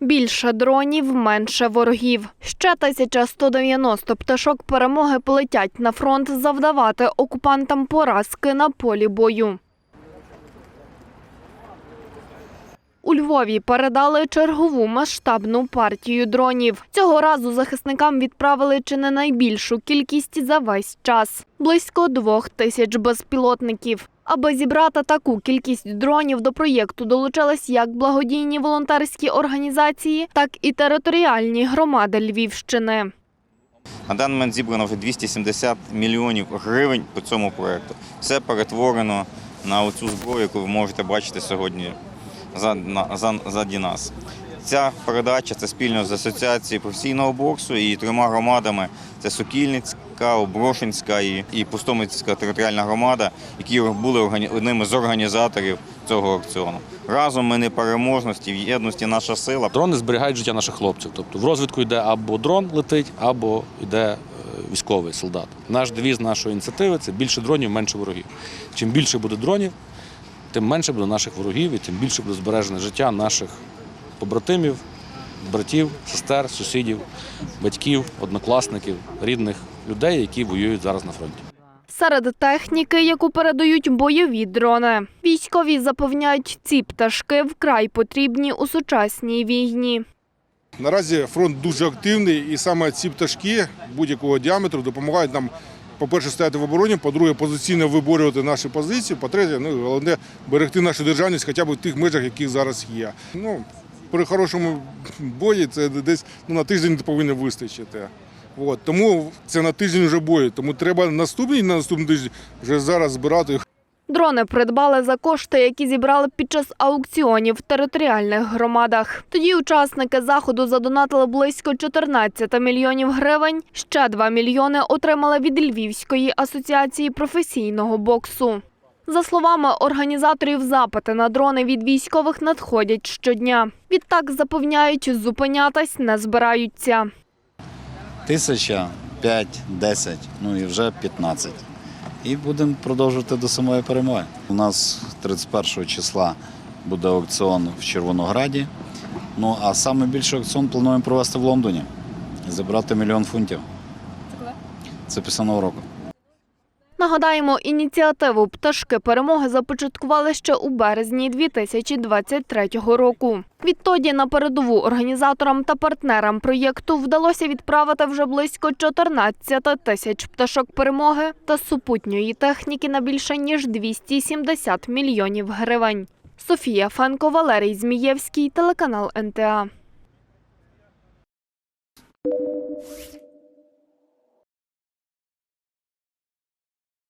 Більше дронів, менше ворогів. Ще 1190 пташок перемоги полетять на фронт завдавати окупантам поразки на полі бою. Львові передали чергову масштабну партію дронів. Цього разу захисникам відправили чи не найбільшу кількість за весь час близько двох тисяч безпілотників. Аби зібрати таку кількість дронів до проєкту долучились як благодійні волонтерські організації, так і територіальні громади Львівщини. На даний момент зібрано вже 270 мільйонів гривень по цьому проєкту. Все перетворено на оцю зброю, яку ви можете бачити сьогодні заді нас. Ця передача це спільно з асоціацією професійного боксу і трьома громадами: це Сокільницька, Оброшинська і, і Пустомицька територіальна громада, які були одними з організаторів цього аукціону. Разом ми непереможності, в єдності наша сила. Дрони зберігають життя наших хлопців. Тобто в розвідку йде або дрон летить, або йде е, військовий солдат. Наш девіз нашої ініціативи це більше дронів, менше ворогів. Чим більше буде дронів, тим менше буде наших ворогів і тим більше буде збережене життя наших побратимів, братів, сестер, сусідів, батьків, однокласників, рідних людей, які воюють зараз на фронті. Серед техніки, яку передають бойові дрони. Військові запевняють, ці пташки вкрай потрібні у сучасній війні. Наразі фронт дуже активний, і саме ці пташки будь-якого діаметру допомагають нам, по-перше, стояти в обороні, по-друге, позиційно виборювати наші позиції, по-третє, ну головне берегти нашу державність хоча б в тих межах, яких зараз є. Ну, при хорошому бої це десь ну, на тиждень повинно вистачити. От, тому це на тиждень вже бою. Тому треба наступний на наступний тиждень вже зараз збирати Дрони придбали за кошти, які зібрали під час аукціонів в територіальних громадах. Тоді учасники заходу задонатили близько 14 мільйонів гривень. Ще 2 мільйони отримали від Львівської асоціації професійного боксу. За словами організаторів, запити на дрони від військових надходять щодня. Відтак запевняють, зупинятись не збираються. Тисяча, п'ять, десять, ну і вже 15. І будемо продовжувати до самої перемоги. У нас 31 числа буде аукціон в Червонограді. Ну а саме більший аукціон плануємо провести в Лондоні і забрати мільйон фунтів. Це після нового року. Нагадаємо, ініціативу пташки перемоги започаткували ще у березні 2023 року. Відтоді на передову організаторам та партнерам проєкту вдалося відправити вже близько 14 тисяч пташок перемоги та супутньої техніки на більше ніж 270 мільйонів гривень. Софія Фенко, Валерій Змієвський, телеканал НТА.